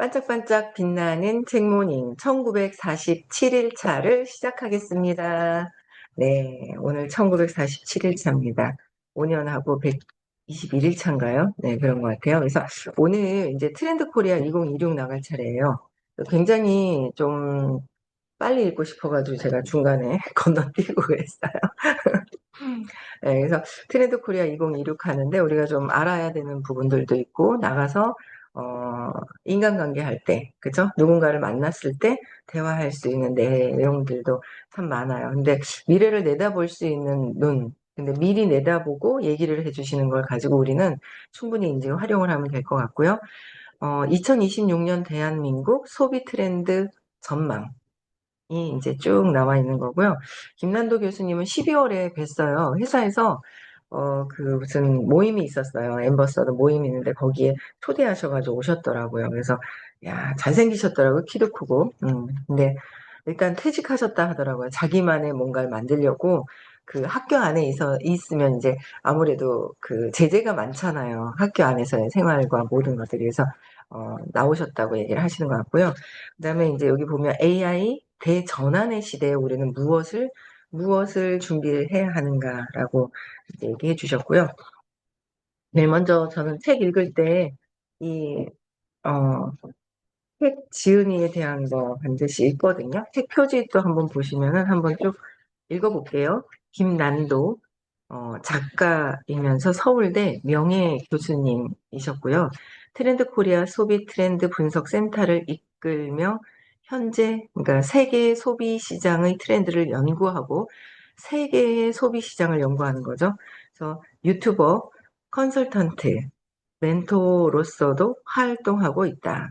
반짝반짝 빛나는 책모닝 1947일 차를 시작하겠습니다. 네, 오늘 1947일 차입니다. 5년하고 121일 차인가요? 네, 그런 것 같아요. 그래서 오늘 이제 트렌드 코리아 2026 나갈 차례예요. 굉장히 좀 빨리 읽고 싶어가지고 제가 중간에 건너뛰고 그랬어요. 네, 그래서 트렌드 코리아 2026 하는데 우리가 좀 알아야 되는 부분들도 있고 나가서 어, 인간관계 할 때, 그죠? 누군가를 만났을 때 대화할 수 있는 내용들도 참 많아요. 근데 미래를 내다볼 수 있는 눈, 근데 미리 내다보고 얘기를 해주시는 걸 가지고 우리는 충분히 이제 활용을 하면 될 것 같고요. 어, 2026년 대한민국 소비 트렌드 전망. 이 이제 쭉 나와 있는 거고요. 김난도 교수님은 12월에 뵀어요. 회사에서 어, 그 무슨 모임이 있었어요. 엠버서더 모임이 있는데 거기에 초대하셔가지고 오셨더라고요. 그래서 야 잘생기셨더라고요. 키도 크고. 음, 근데 일단 퇴직하셨다 하더라고요. 자기만의 뭔가를 만들려고 그 학교 안에 있어 있으면 이제 아무래도 그 제재가 많잖아요. 학교 안에서의 생활과 모든 것들이 그래서 어, 나오셨다고 얘기를 하시는 것 같고요. 그 다음에 이제 여기 보면 AI 대전환의 시대에 우리는 무엇을 무엇을 준비를 해야 하는가라고 얘기해 주셨고요. 네, 먼저 저는 책 읽을 때, 이, 어, 책 지은이에 대한 거 반드시 읽거든요. 책 표지도 한번 보시면은 한번 쭉 읽어볼게요. 김난도, 어, 작가이면서 서울대 명예 교수님이셨고요. 트렌드 코리아 소비 트렌드 분석 센터를 이끌며 현재 그러니까 세계 소비 시장의 트렌드를 연구하고 세계의 소비 시장을 연구하는 거죠. 그래서 유튜버, 컨설턴트, 멘토로서도 활동하고 있다.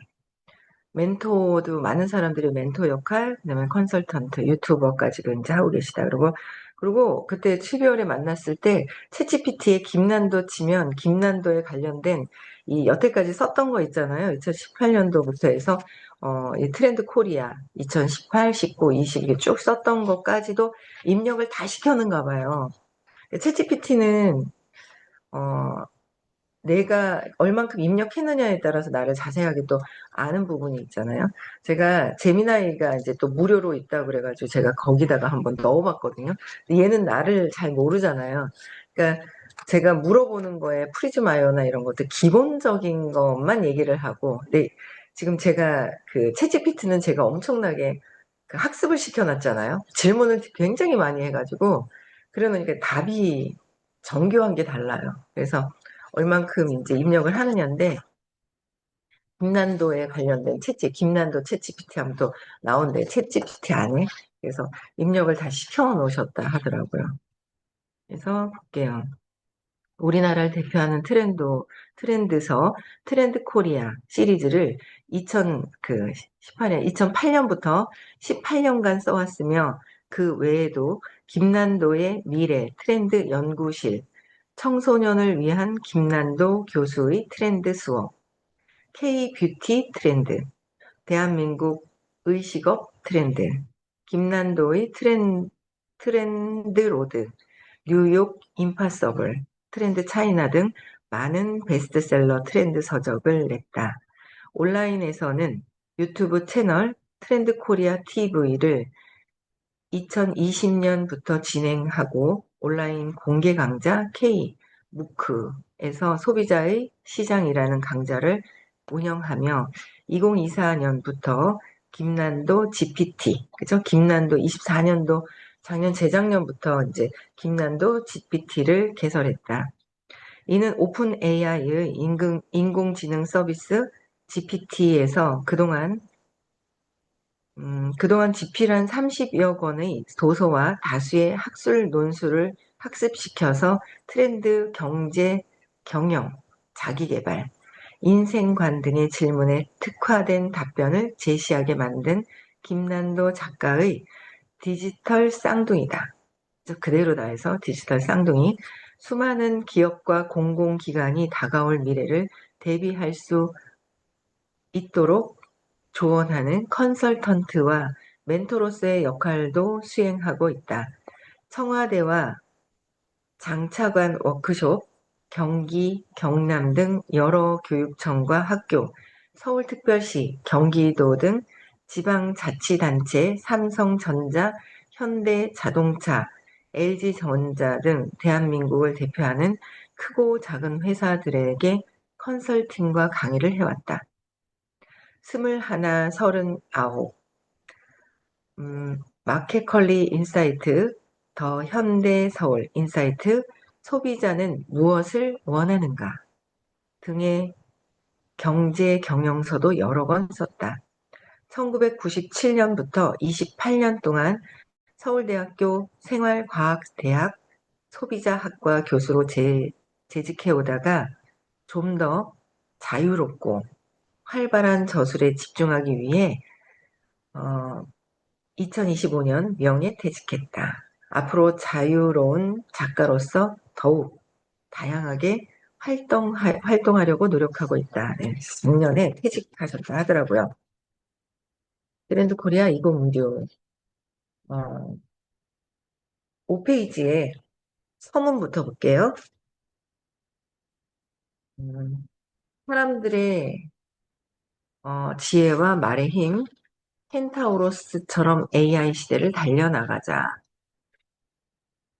멘토도 많은 사람들이 멘토 역할, 그다음에 컨설턴트, 유튜버까지도 이제 하고 계시다. 그리고 그리고 그때 12월에 만났을 때 채찌피티에 김난도 치면 김난도에 관련된 이 여태까지 썼던 거 있잖아요. 2018년도부터 해서 어, 이 트렌드 코리아 2018, 19, 20 이렇게 쭉 썼던 것까지도 입력을 다 시켜는가 봐요. 채찌피티는 어, 내가 얼만큼 입력했느냐에 따라서 나를 자세하게 또 아는 부분이 있잖아요. 제가 제미나이가 이제 또 무료로 있다고 그래가지고 제가 거기다가 한번 넣어봤거든요. 얘는 나를 잘 모르잖아요. 그러니까 제가 물어보는 거에 프리즈마이어나 이런 것들 기본적인 것만 얘기를 하고, 근데 지금 제가 그 채찌피트는 제가 엄청나게 그 학습을 시켜놨잖아요. 질문을 굉장히 많이 해가지고, 그러니까 답이 정교한 게 달라요. 그래서 얼만큼 이제 입력을 하느냐인데 김난도에 관련된 채찌, 김난도 채찌피티 하면 또 나온대 채찌피티 안에 그래서 입력을 다 시켜 놓으셨다 하더라고요. 그래서 볼게요. 우리나라를 대표하는 트렌드, 트렌드서 트렌드 코리아 시리즈를 2018년, 2008년부터 18년간 써왔으며 그 외에도 김난도의 미래 트렌드 연구실, 청소년을 위한 김난도 교수의 트렌드 수업, K-뷰티 트렌드, 대한민국 의식업 트렌드, 김난도의 트렌, 트렌드 로드, 뉴욕 임파서블, 트렌드 차이나 등 많은 베스트셀러 트렌드 서적을 냈다. 온라인에서는 유튜브 채널 트렌드 코리아 TV를 2020년부터 진행하고 온라인 공개 강좌 K 무크에서 소비자의 시장이라는 강좌를 운영하며 2024년부터 김난도 GPT, 그죠? 김난도 24년도 작년 재작년부터 이제 김난도 GPT를 개설했다. 이는 오픈 AI의 인공, 인공지능 서비스 GPT에서 그동안 음, 그동안 집필한 30여 권의 도서와 다수의 학술 논술을 학습시켜서 트렌드, 경제, 경영, 자기개발, 인생관 등의 질문에 특화된 답변을 제시하게 만든 김난도 작가의 디지털 쌍둥이다. 그대로 다 해서 디지털 쌍둥이. 수많은 기업과 공공기관이 다가올 미래를 대비할 수 있도록 조언하는 컨설턴트와 멘토로서의 역할도 수행하고 있다. 청와대와 장차관 워크숍, 경기, 경남 등 여러 교육청과 학교, 서울특별시, 경기도 등 지방자치단체, 삼성전자, 현대자동차, LG전자 등 대한민국을 대표하는 크고 작은 회사들에게 컨설팅과 강의를 해왔다. 스물하나, 서른아홉, 음, 마켓컬리 인사이트, 더 현대 서울 인사이트, 소비자는 무엇을 원하는가 등의 경제 경영서도 여러 권 썼다. 1997년부터 28년 동안 서울대학교 생활과학대학 소비자학과 교수로 재, 재직해 오다가 좀 더 자유롭고 활발한 저술에 집중하기 위해 어, 2025년 명예 퇴직했다. 앞으로 자유로운 작가로서 더욱 다양하게 활동, 활동하려고 노력하고 있다. 네, 6년에 퇴직하셨다 하더라고요. 트렌드 코리아 이고 문듀 어, 5페이지에 서문부터 볼게요. 음, 사람들의 어, 지혜와 말의 힘, 켄타우로스처럼 AI 시대를 달려나가자.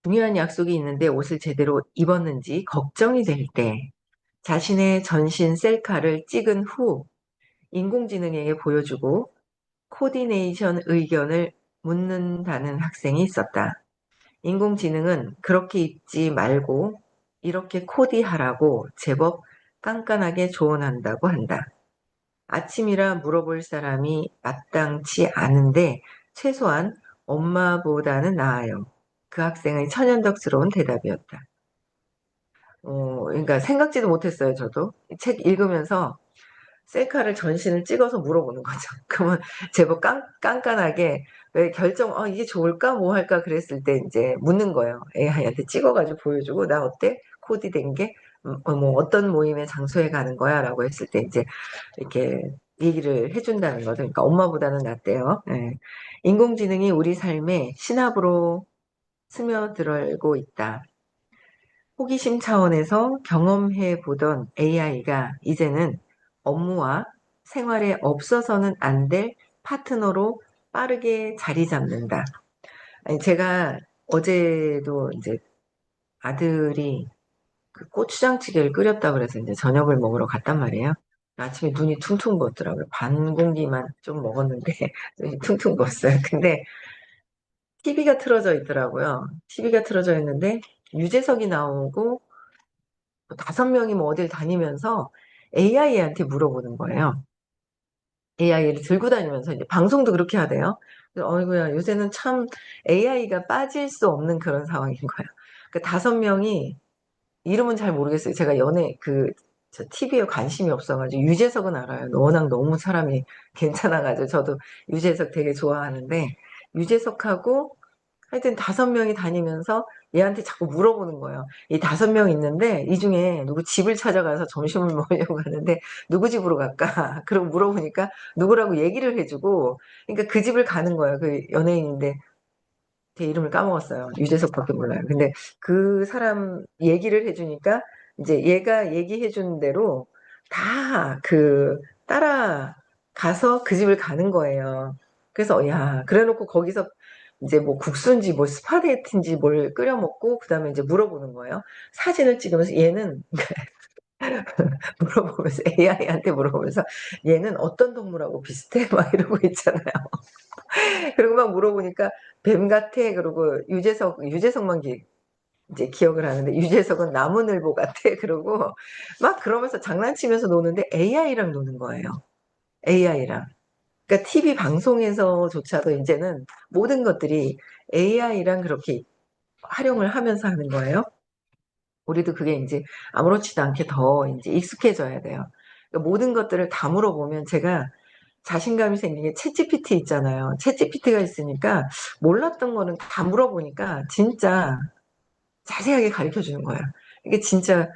중요한 약속이 있는데 옷을 제대로 입었는지 걱정이 될 때 자신의 전신 셀카를 찍은 후 인공지능에게 보여주고 코디네이션 의견을 묻는다는 학생이 있었다. 인공지능은 그렇게 입지 말고 이렇게 코디하라고 제법 깐깐하게 조언한다고 한다. 아침이라 물어볼 사람이 마땅치 않은데 최소한 엄마보다는 나아요. 그 학생의 천연덕스러운 대답이었다. 어, 그러니까 생각지도 못했어요, 저도. 책 읽으면서 셀카를 전신을 찍어서 물어보는 거죠. 그러면 제법 깐, 깐깐하게 왜 결정, 어, 이게 좋을까? 뭐 할까? 그랬을 때 이제 묻는 거예요. AI한테 찍어가지고 보여주고, 나 어때? 코디 된 게, 음, 어, 뭐 어떤 모임의 장소에 가는 거야? 라고 했을 때 이제 이렇게 얘기를 해준다는 거죠. 그러니까 엄마보다는 낫대요. 네. 인공지능이 우리 삶에 신압으로 스며들고 있다. 호기심 차원에서 경험해 보던 AI가 이제는 업무와 생활에 없어서는 안 될 파트너로 빠르게 자리 잡는다. 아니, 제가 어제도 이제 아들이 그 고추장찌개를 끓였다 그래서 이제 저녁을 먹으러 갔단 말이에요. 아침에 눈이 퉁퉁 부었더라고요. 반 공기만 좀 먹었는데 눈이 퉁퉁 부었어요. 근데 TV가 틀어져 있더라고요. TV가 틀어져 있는데 유재석이 나오고 뭐 다섯 명이 뭐 어딜 다니면서 AI한테 물어보는 거예요. AI를 들고 다니면서 이제 방송도 그렇게 하대요. 어이구야 요새는 참 AI가 빠질 수 없는 그런 상황인 거예요. 그 다섯 명이 이름은 잘 모르겠어요. 제가 연애 그 TV에 관심이 없어가지고 유재석은 알아요. 워낙 너무 사람이 괜찮아가지고 저도 유재석 되게 좋아하는데 유재석하고 하여튼 다섯 명이 다니면서 얘한테 자꾸 물어보는 거예요. 이 다섯 명 있는데 이 중에 누구 집을 찾아가서 점심을 먹으려고 하는데 누구 집으로 갈까? 그러고 물어보니까 누구라고 얘기를 해주고 그러니까 그 집을 가는 거예요. 그 연예인인데 제 이름을 까먹었어요. 유재석밖에 몰라요. 근데 그 사람 얘기를 해주니까 이제 얘가 얘기해준 대로 다 그 따라 가서 그 집을 가는 거예요. 그래서 야 그래놓고 거기서 이제 뭐 국수인지 뭐 스파게티인지 뭘 끓여 먹고 그다음에 이제 물어보는 거예요. 사진을 찍으면서 얘는 물어보면서 AI한테 물어보면서 얘는 어떤 동물하고 비슷해 막 이러고 있잖아요. 그리고 막 물어보니까 뱀 같아 그러고 유재석 유재석만 기, 이제 기억을 하는데 유재석은 나무늘보 같아 그러고 막 그러면서 장난치면서 노는데 AI랑 노는 거예요. AI랑. 그러니까 TV 방송에서조차도 이제는 모든 것들이 AI랑 그렇게 활용을 하면서 하는 거예요. 우리도 그게 이제 아무렇지도 않게 더 이제 익숙해져야 돼요. 그러니까 모든 것들을 다 물어보면 제가 자신감이 생기게 챗GPT 있잖아요. 챗GPT가 있으니까 몰랐던 거는 다 물어보니까 진짜 자세하게 가르쳐 주는 거예요. 이게 진짜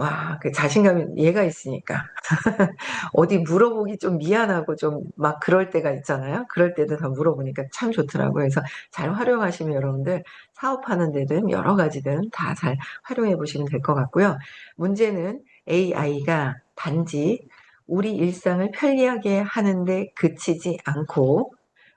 와, 그 자신감이 얘가 있으니까. 어디 물어보기 좀 미안하고 좀 막 그럴 때가 있잖아요. 그럴 때도 다 물어보니까 참 좋더라고요. 그래서 잘 활용하시면 여러분들 사업하는 데든 여러 가지든 다 잘 활용해 보시면 될 것 같고요. 문제는 AI가 단지 우리 일상을 편리하게 하는데 그치지 않고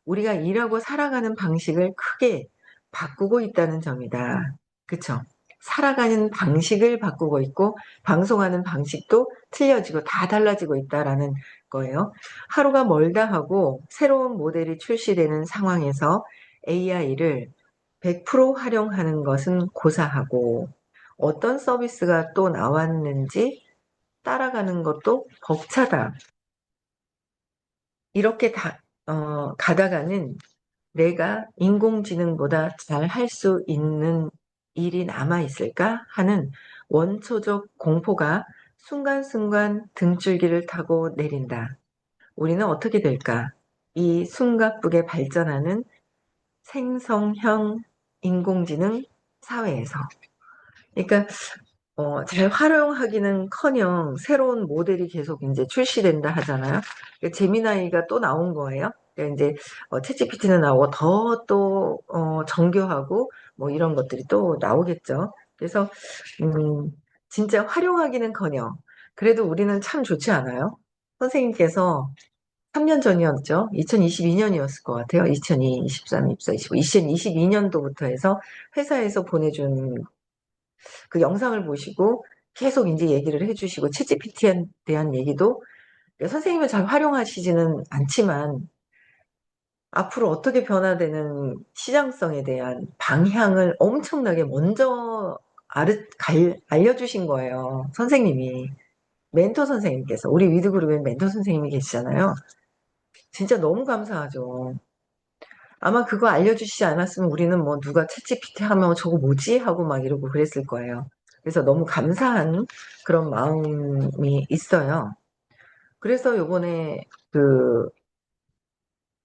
우리가 일하고 살아가는 방식을 크게 바꾸고 있다는 점이다. 그쵸? 살아가는 방식을 바꾸고 있고 방송하는 방식도 틀려지고 다 달라지고 있다라는 거예요. 하루가 멀다 하고 새로운 모델이 출시되는 상황에서 AI를 100% 활용하는 것은 고사하고 어떤 서비스가 또 나왔는지 따라가는 것도 벅차다. 이렇게 다, 어, 가다가는 내가 인공지능보다 잘 할 수 있는 일이 남아있을까 하는 원초적 공포가 순간순간 등줄기를 타고 내린다. 우리는 어떻게 될까? 이 숨가쁘게 발전하는 생성형 인공지능 사회에서. 그러니까 어, 잘 활용하기는 커녕 새로운 모델이 계속 이제 출시된다 하잖아요. 그러니까 제미나이가 또 나온 거예요. 그러니까 이제 어, 챗GPT는 나오고 더 또 어, 정교하고 뭐 이런 것들이 또 나오겠죠. 그래서 음, 진짜 활용하기는커녕 그래도 우리는 참 좋지 않아요? 선생님께서 3년 전이었죠. 2022년이었을 것 같아요. 2022, 23, 24, 25, 2022년도부터 해서 회사에서 보내준 그 영상을 보시고 계속 이제 얘기를 해주시고 채찌PT에 대한 얘기도 선생님을 잘 활용하시지는 않지만 앞으로 어떻게 변화되는 시장성에 대한 방향을 엄청나게 먼저 아르, 갈, 알려주신 거예요. 선생님이. 멘토 선생님께서. 우리 위드그룹에 멘토 선생님이 계시잖아요. 진짜 너무 감사하죠. 아마 그거 알려주시지 않았으면 우리는 뭐 누가 채찌피티 하면 저거 뭐지? 하고 막 이러고 그랬을 거예요. 그래서 너무 감사한 그런 마음이 있어요. 그래서 요번에 그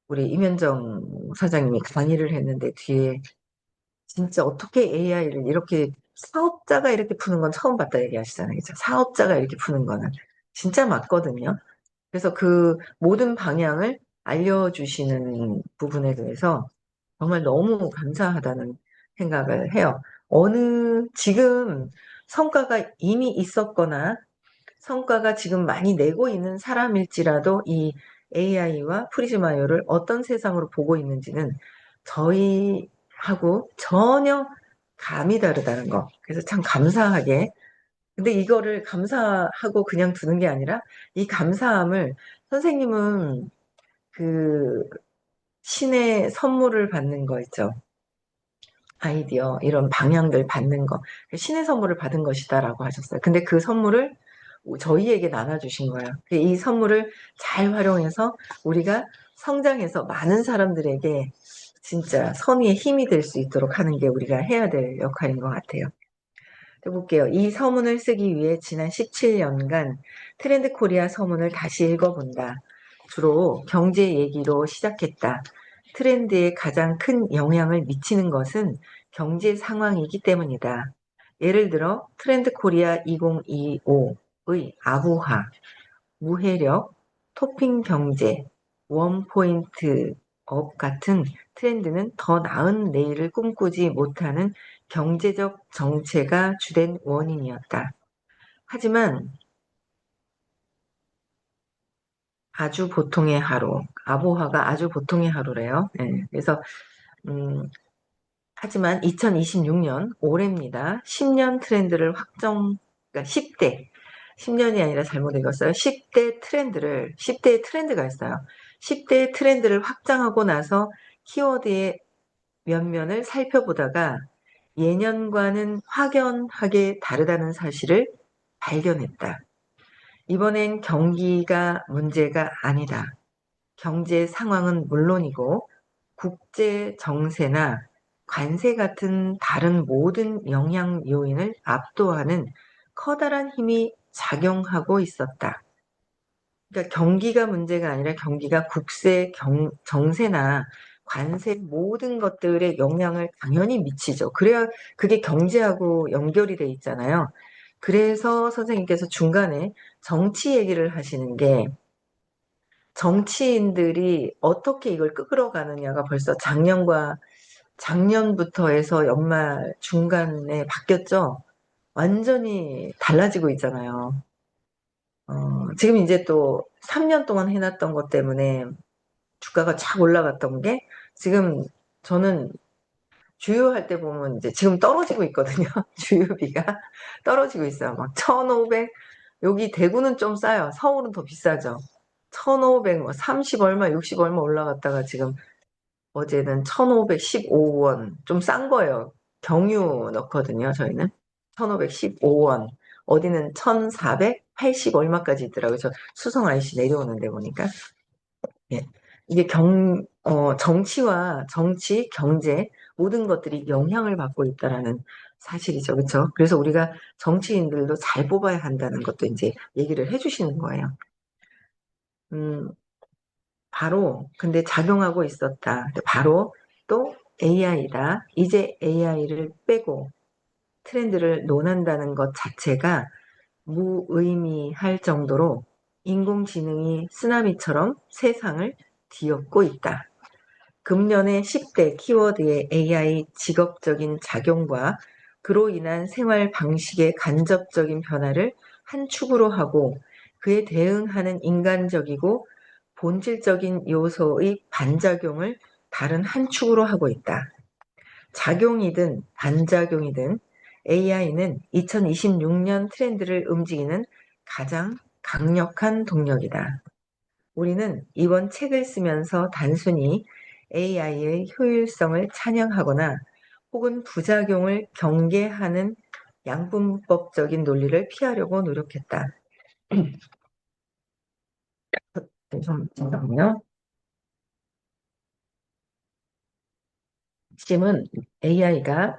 우리 임현정 사장님이 강의를 했는데 뒤에 진짜 어떻게 AI를 이렇게 사업자가 이렇게 푸는 건 처음 봤다 얘기하시잖아요. 사업자가 이렇게 푸는 거는 진짜 맞거든요. 그래서 그 모든 방향을 알려주시는 부분에 대해서 정말 너무 감사하다는 생각을 해요. 어느, 지금 성과가 이미 있었거나 성과가 지금 많이 내고 있는 사람일지라도 이 AI와 프리즈마이어를 어떤 세상으로 보고 있는지는 저희하고 전혀 감이 다르다는 거. 그래서 참 감사하게. 근데 이거를 감사하고 그냥 두는 게 아니라 이 감사함을 선생님은 그 신의 선물을 받는 거 있죠. 아이디어, 이런 방향들 받는 거. 신의 선물을 받은 것이다라고 하셨어요. 근데 그 선물을 저희에게 나눠주신 거예요. 이 선물을 잘 활용해서 우리가 성장해서 많은 사람들에게 진짜 선의의 힘이 될 수 있도록 하는 게 우리가 해야 될 역할인 것 같아요. 해볼게요. 이 서문을 쓰기 위해 지난 17년간 트렌드 코리아 서문을 다시 읽어본다. 주로 경제 얘기로 시작했다. 트렌드에 가장 큰 영향을 미치는 것은 경제 상황이기 때문이다. 예를 들어 트렌드 코리아 2025의 아부하, 무해력, 토핑 경제, 원포인트 업 같은 트렌드는 더 나은 내일을 꿈꾸지 못하는 경제적 정체가 주된 원인이었다. 하지만 아주 보통의 하루. 아보하가 아주 보통의 하루래요. 네, 그래서 음, 하지만 2026년 올해입니다. 10년 트렌드를 확정, 그러니까 10대, 10년이 아니라 잘못 읽었어요. 10대 트렌드를, 10대의 트렌드가 있어요. 10대의 트렌드를 확장하고 나서 키워드의 면면을 살펴보다가 예년과는 확연하게 다르다는 사실을 발견했다. 이번엔 경기가 문제가 아니다. 경제 상황은 물론이고 국제 정세나 관세 같은 다른 모든 영향 요인을 압도하는 커다란 힘이 작용하고 있었다. 그러니까 경기가 문제가 아니라 경기가 국세 경, 정세나 관세 모든 것들에 영향을 당연히 미치죠. 그래야 그게 경제하고 연결이 돼 있잖아요. 그래서 선생님께서 중간에 정치 얘기를 하시는 게 정치인들이 어떻게 이걸 끌어 가느냐가 벌써 작년과 작년부터 해서 연말 중간에 바뀌었죠. 완전히 달라지고 있잖아요. 어, 지금 이제 또 3년 동안 해놨던 것 때문에 주가가 쫙 올라갔던 게 지금 저는 주유할 때 보면 이제 지금 떨어지고 있거든요. 주유비가 떨어지고 있어요. 막 1,500, 여기 대구는 좀 싸요. 서울은 더 비싸죠. 1,500, 뭐 30 얼마, 60 얼마 올라갔다가 지금 어제는 1,515원. 좀 싼 거예요. 경유 넣거든요, 저희는. 1,515원. 어디는 1,480 얼마까지 있더라고요. 저 수성 IC 내려오는데 보니까. 예. 이게 경, 어, 정치와 정치, 경제, 모든 것들이 영향을 받고 있다라는 사실이죠. 그렇죠? 그래서 우리가 정치인들도 잘 뽑아야 한다는 것도 이제 얘기를 해주시는 거예요. 음, 바로 근데 작용하고 있었다. 바로 또 AI다. 이제 AI를 빼고 트렌드를 논한다는 것 자체가 무의미할 정도로 인공지능이 쓰나미처럼 세상을 뒤엎고 있다. 금년의 10대 키워드의 AI 직업적인 작용과 그로 인한 생활 방식의 간접적인 변화를 한 축으로 하고 그에 대응하는 인간적이고 본질적인 요소의 반작용을 다른 한 축으로 하고 있다. 작용이든 반작용이든 AI는 2026년 트렌드를 움직이는 가장 강력한 동력이다. 우리는 이번 책을 쓰면서 단순히 AI의 효율성을 찬양하거나 혹은 부작용을 경계하는 양분법적인 논리를 피하려고 노력했다. 좀 잠깐만요. 핵심은 AI가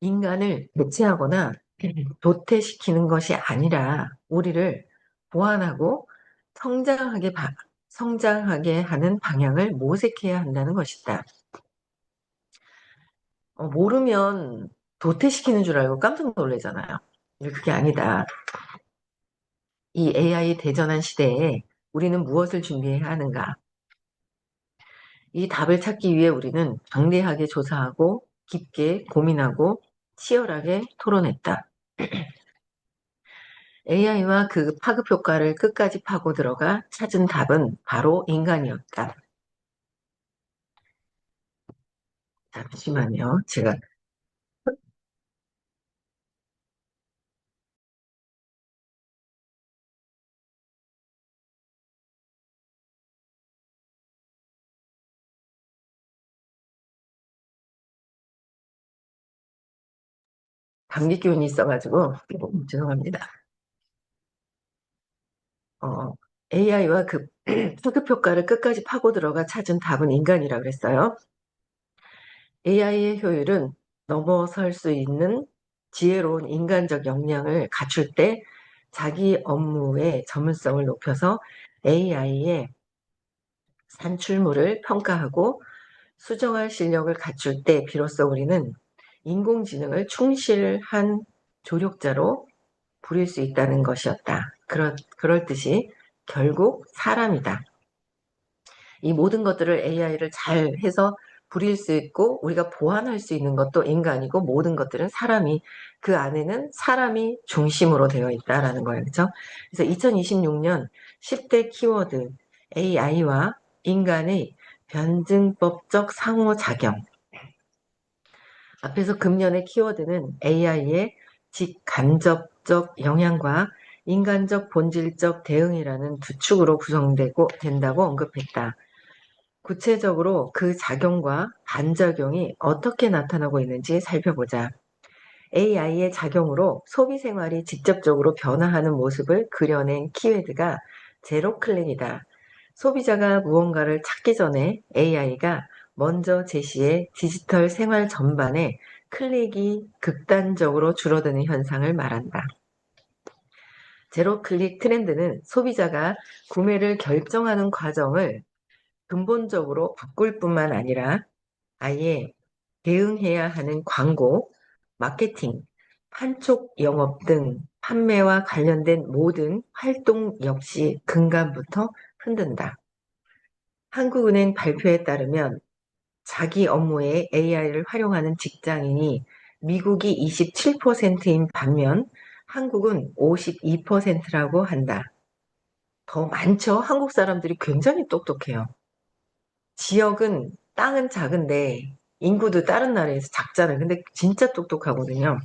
인간을 대체하거나 도태시키는 것이 아니라 우리를 보완하고 성장하게, 바, 성장하게 하는 방향을 모색해야 한다는 것이다. 어, 모르면 도태시키는 줄 알고 깜짝 놀래잖아요. 그게 아니다. 이 AI 대전환 시대에 우리는 무엇을 준비해야 하는가? 이 답을 찾기 위해 우리는 방대하게 조사하고 깊게 고민하고 치열하게 토론했다. AI와 그 파급 효과를 끝까지 파고 들어가 찾은 답은 바로 인간이었다. 잠시만요. 제가 감기 기운이 있어가지고 죄송합니다. 어, AI와 그 파급 효과를 끝까지 파고 들어가 찾은 답은 인간이라 그랬어요. AI의 효율은 넘어설 수 있는 지혜로운 인간적 역량을 갖출 때 자기 업무의 전문성을 높여서 AI의 산출물을 평가하고 수정할 실력을 갖출 때 비로소 우리는 인공지능을 충실한 조력자로 부릴 수 있다는 것이었다. 그럴, 그럴 듯이 결국 사람이다. 이 모든 것들을 AI를 잘 해서 부릴 수 있고 우리가 보완할 수 있는 것도 인간이고 모든 것들은 사람이 그 안에는 사람이 중심으로 되어 있다라는 거예요. 그렇죠? 그래서 2026년 10대 키워드 AI와 인간의 변증법적 상호작용 앞에서 금년의 키워드는 AI의 직간접적 영향과 인간적 본질적 대응이라는 두 축으로 구성되고 된다고 언급했다. 구체적으로 그 작용과 반작용이 어떻게 나타나고 있는지 살펴보자. AI의 작용으로 소비 생활이 직접적으로 변화하는 모습을 그려낸 키워드가 제로 클릭이다. 소비자가 무언가를 찾기 전에 AI가 먼저 제시해 디지털 생활 전반에 클릭이 극단적으로 줄어드는 현상을 말한다. 제로 클릭 트렌드는 소비자가 구매를 결정하는 과정을 근본적으로 바꿀 뿐만 아니라 아예 대응해야 하는 광고, 마케팅, 판촉 영업 등 판매와 관련된 모든 활동 역시 근간부터 흔든다. 한국은행 발표에 따르면 자기 업무에 AI를 활용하는 직장인이 미국이 27%인 반면 한국은 52%라고 한다. 더 많죠? 한국 사람들이 굉장히 똑똑해요. 지역은, 땅은 작은데, 인구도 다른 나라에서 작잖아요. 근데 진짜 똑똑하거든요.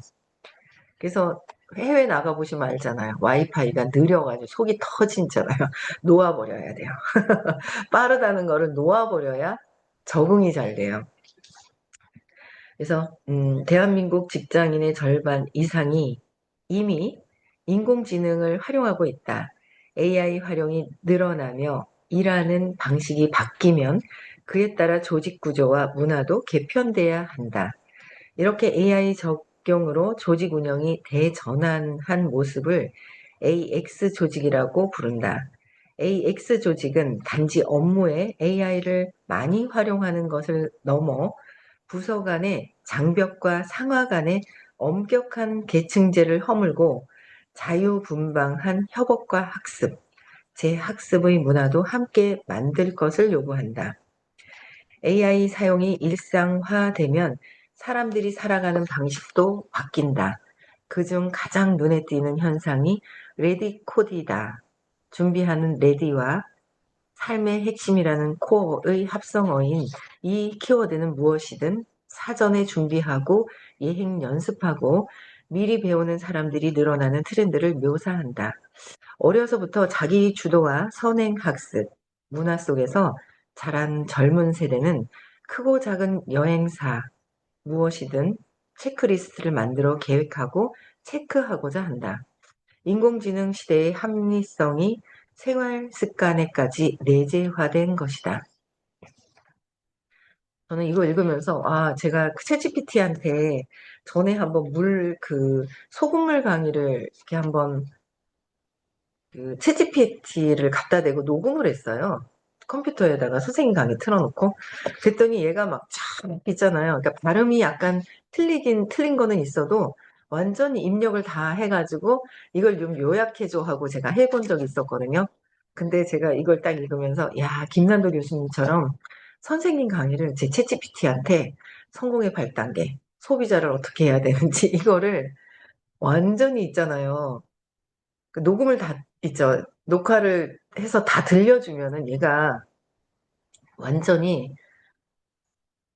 그래서 해외 나가보시면 알잖아요. 와이파이가 느려가지고 속이 터진잖아요. 놓아버려야 돼요. 빠르다는 거를 놓아버려야 적응이 잘 돼요. 그래서 음, 대한민국 직장인의 절반 이상이 이미 인공지능을 활용하고 있다. AI 활용이 늘어나며 일하는 방식이 바뀌면 그에 따라 조직 구조와 문화도 개편돼야 한다. 이렇게 AI 적용으로 조직 운영이 대전환한 모습을 AX 조직이라고 부른다. AX 조직은 단지 업무에 AI를 많이 활용하는 것을 넘어 부서 간의 장벽과 상하 간의 엄격한 계층제를 허물고 자유분방한 협업과 학습, 재학습의 문화도 함께 만들 것을 요구한다. AI 사용이 일상화되면 사람들이 살아가는 방식도 바뀐다. 그중 가장 눈에 띄는 현상이 레디 코디다. 준비하는 레디와 삶의 핵심이라는 코어의 합성어인 이 키워드는 무엇이든 사전에 준비하고 예행 연습하고 미리 배우는 사람들이 늘어나는 트렌드를 묘사한다. 어려서부터 자기 주도와 선행 학습, 문화 속에서 자란 젊은 세대는 크고 작은 여행사, 무엇이든 체크리스트를 만들어 계획하고 체크하고자 한다. 인공지능 시대의 합리성이 생활 습관에까지 내재화된 것이다. 저는 이거 읽으면서 아 제가 그 챗GPT한테 전에 한번 물 그 소금물 강의를 이렇게 한번 그 챗GPT를 갖다 대고 녹음을 했어요. 컴퓨터에다가 선생님 강의 틀어놓고 그랬더니 얘가 막 참 있잖아요. 그러니까 발음이 약간 틀리긴 틀린 거는 있어도 완전히 입력을 다 해가지고 이걸 좀 요약해줘 하고 제가 해본 적이 있었거든요. 근데 제가 이걸 딱 읽으면서 야 김난도 교수님처럼 선생님 강의를 제 챗GPT한테 성공의 8단계 소비자를 어떻게 해야 되는지 이거를 완전히 있잖아요. 그 녹음을 다 있죠. 녹화를 해서 다 들려주면은 얘가 완전히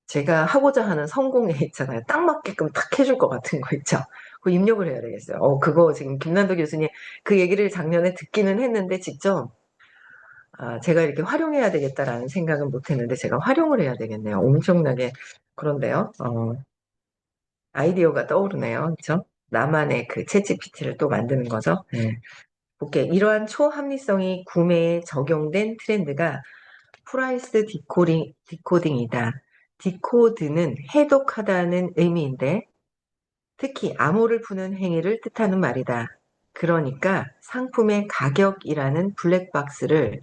제가 하고자 하는 성공에 있잖아요. 딱 맞게끔 탁 해줄 것 같은 거 있죠. 그 입력을 해야 되겠어요. 어, 그거 지금 김난도 교수님 그 얘기를 작년에 듣기는 했는데 직접 아, 제가 이렇게 활용해야 되겠다라는 생각은 못 했는데 제가 활용을 해야 되겠네요. 엄청나게 그런데요. 어, 아이디어가 떠오르네요. 그렇죠? 나만의 그 챗GPT를 또 만드는 거죠. 네. 오케이. 이러한 초합리성이 구매에 적용된 트렌드가 프라이스 디코딩, 디코딩이다. 디코드는 해독하다는 의미인데 특히 암호를 푸는 행위를 뜻하는 말이다. 그러니까 상품의 가격이라는 블랙박스를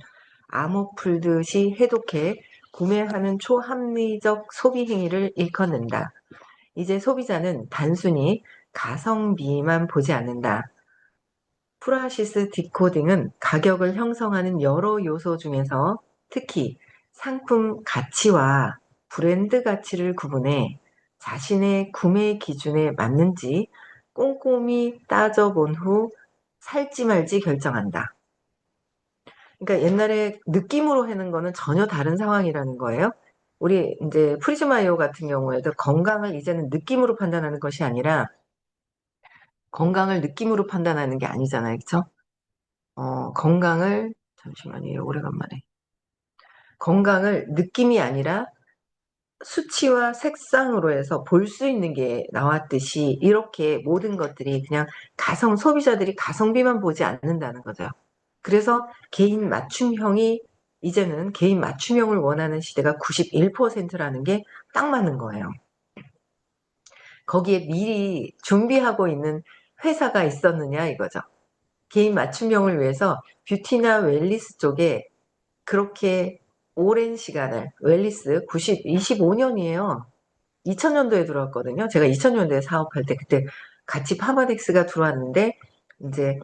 암호 풀듯이 해독해 구매하는 초합리적 소비 행위를 일컫는다. 이제 소비자는 단순히 가성비만 보지 않는다. 프라시스 디코딩은 가격을 형성하는 여러 요소 중에서 특히 상품 가치와 브랜드 가치를 구분해 자신의 구매 기준에 맞는지 꼼꼼히 따져본 후 살지 말지 결정한다. 그러니까 옛날에 느낌으로 하는 거는 전혀 다른 상황이라는 거예요. 우리 이제 프리즈마이오 같은 경우에도 건강을 이제는 느낌으로 판단하는 것이 아니라 건강을 느낌으로 판단하는 게 아니잖아요. 그쵸? 어, 건강을, 잠시만요. 오래간만에. 건강을 느낌이 아니라 수치와 색상으로 해서 볼 수 있는 게 나왔듯이 이렇게 모든 것들이 그냥 가성, 소비자들이 가성비만 보지 않는다는 거죠. 그래서 개인 맞춤형이 이제는 개인 맞춤형을 원하는 시대가 91%라는 게 딱 맞는 거예요. 거기에 미리 준비하고 있는 회사가 있었느냐 이거죠. 개인 맞춤형을 위해서 뷰티나 웰리스 쪽에 그렇게 오랜 시간을 웰리스 90, 25년이에요. 2000년도에 들어왔거든요. 제가 2000년도에 사업할 때 그때 같이 파마덱스가 들어왔는데 이제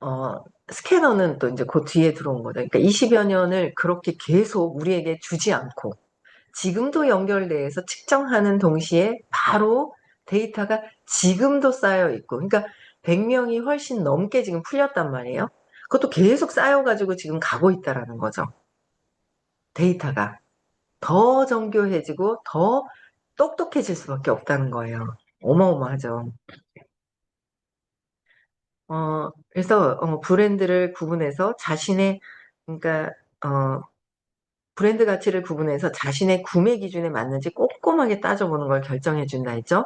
어, 스캐너는 또 이제 그 뒤에 들어온 거죠. 그러니까 20여 년을 그렇게 계속 우리에게 주지 않고 지금도 연결돼서 측정하는 동시에 바로 데이터가 지금도 쌓여 있고, 그러니까 100명이 훨씬 넘게 지금 풀렸단 말이에요. 그것도 계속 쌓여가지고 지금 가고 있다라는 거죠. 데이터가. 더 정교해지고 더 똑똑해질 수밖에 없다는 거예요. 어마어마하죠. 어, 그래서 어, 브랜드를 구분해서 자신의 그러니까 어, 브랜드 가치를 구분해서 자신의 구매 기준에 맞는지 꼼꼼하게 따져보는 걸 결정해 준다 했죠.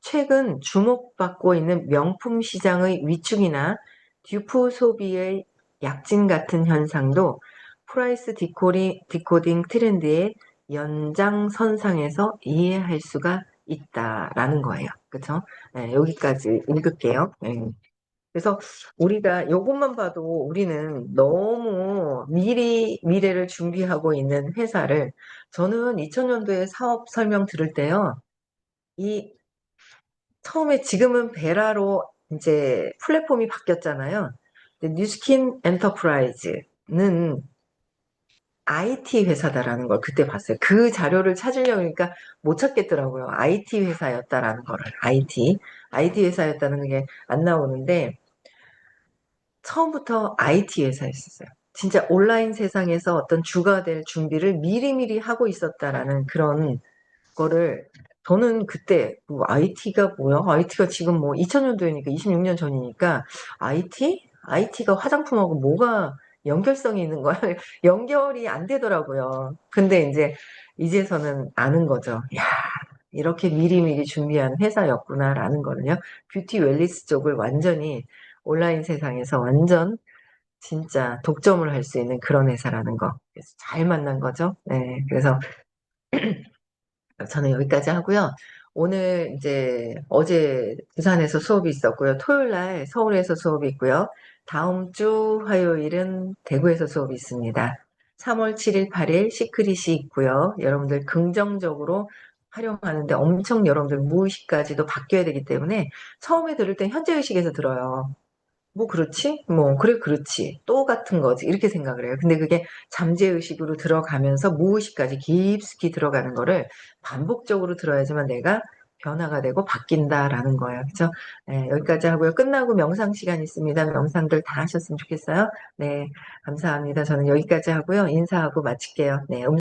최근 주목받고 있는 명품 시장의 위축이나 듀프 소비의 약진 같은 현상도 프라이스 디코리, 디코딩 트렌드의 연장선상에서 이해할 수가 있다라는 거예요. 그쵸? 네, 여기까지 읽을게요. 네. 그래서 우리가 이것만 봐도 우리는 너무 미리 미래를 준비하고 있는 회사를 저는 2000년도에 사업 설명 들을 때요. 이 처음에 지금은 베라로 이제 플랫폼이 바뀌었잖아요. 뉴스킨 엔터프라이즈는 IT 회사다라는 걸 그때 봤어요. 그 자료를 찾으려고 하니까 못 찾겠더라고요. IT 회사였다라는 거를. IT. IT 회사였다는 게 안 나오는데 처음부터 IT 회사였었어요. 진짜 온라인 세상에서 어떤 주가 될 준비를 미리미리 하고 있었다라는 그런 거를 저는 그때 뭐 IT가 뭐야? IT가 지금 뭐 2000년도니까 26년 전이니까 IT? IT가 화장품하고 뭐가 연결성이 있는 거야? 연결이 안 되더라고요. 근데 이제 이제서는 아는 거죠. 야, 이렇게 미리미리 준비한 회사였구나라는 거는요. 뷰티 웰리스 쪽을 완전히 온라인 세상에서 완전 진짜 독점을 할 수 있는 그런 회사라는 거. 그래서 잘 만난 거죠. 네. 그래서 저는 여기까지 하고요. 오늘 이제 어제 부산에서 수업이 있었고요. 토요일 날 서울에서 수업이 있고요. 다음 주 화요일은 대구에서 수업이 있습니다. 3월 7일, 8일 시크릿이 있고요. 여러분들 긍정적으로 활용하는데 엄청 여러분들 무의식까지도 바뀌어야 되기 때문에 처음에 들을 땐 현재의식에서 들어요. 뭐 그렇지? 뭐 그래 그렇지. 또 같은 거지. 이렇게 생각을 해요. 근데 그게 잠재의식으로 들어가면서 무의식까지 깊숙이 들어가는 거를 반복적으로 들어야지만 내가 변화가 되고 바뀐다라는 거예요. 그죠? 네, 여기까지 하고요. 끝나고 명상 시간 있습니다. 명상들 다 하셨으면 좋겠어요. 네, 감사합니다. 저는 여기까지 하고요. 인사하고 마칠게요. 네, 음-